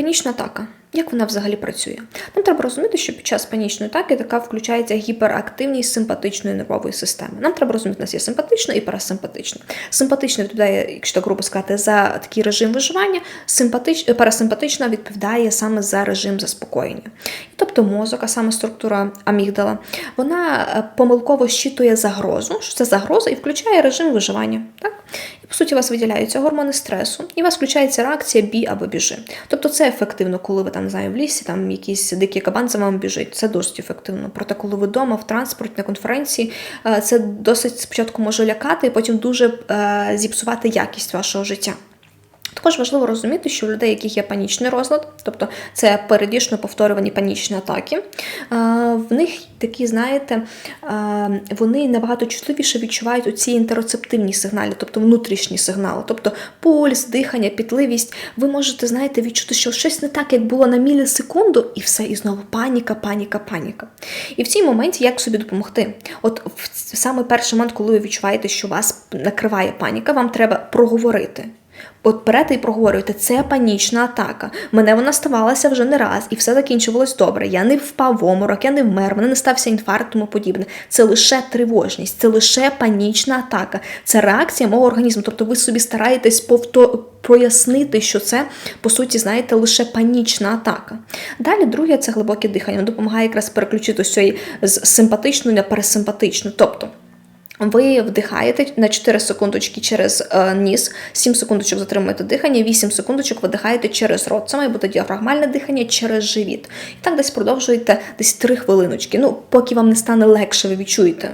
Панічна атака. Як вона взагалі працює? Нам треба розуміти, що під час панічної атаки така включається гіперактивність симпатичної нервової системи. Нам треба розуміти, у нас є симпатична і парасимпатична. Симпатична відповідає, якщо так грубо сказати, за такий режим виживання, симпатич... парасимпатична відповідає саме за режим заспокоєння. І тобто мозок, а саме структура амігдала, вона е, помилково щитує загрозу, що це загроза, і включає режим виживання. Так? По суті, у вас виділяються гормони стресу, і у вас включається реакція бій або біжи. Тобто це ефективно, коли ви там не знаю, в лісі, там якийсь дикий кабан за вами біжить. Це досить ефективно. Проте, коли ви вдома, в транспорті, на конференції, е, це досить спочатку може лякати, і потім дуже е, зіпсувати якість вашого життя. Також важливо розуміти, що у людей, яких є панічний розлад, тобто це періодично повторювані панічні атаки, е, в них такі, знаєте, е, вони набагато чутливіше відчувають оці інтероцептивні сигнали, тобто внутрішні сигнали, тобто пульс, дихання, пітливість. Ви можете, знаєте, відчути, що щось не так, як було на мілісекунду, і все, і знову паніка, паніка, паніка. І в цій моменті як собі допомогти? От в саме перший момент, коли ви відчуваєте, що вас накриває паніка, вам треба проговорити. От берете і проговорюєте, це панічна атака. Мене вона ставалася вже не раз, і все закінчувалось добре. Я не впав в оморок, я не вмер, мене не стався інфаркт, тому подібне. Це лише тривожність, це лише панічна атака, це реакція мого організму. Тобто ви собі стараєтесь повто... прояснити, що це, по суті, знаєте, лише панічна атака. Далі, друге, це глибоке дихання. Воно допомагає якраз переключити з симпатичної на парасимпатичну. Тобто. Ви вдихаєте на 4 секундочки через е, ніс, 7 секундочок затримуєте дихання, 8 секундочок видихаєте через рот. Це має бути діафрагмальне дихання через живіт. І так десь продовжуєте десь 3 хвилиночки. Ну, поки вам не стане легше, ви відчуєте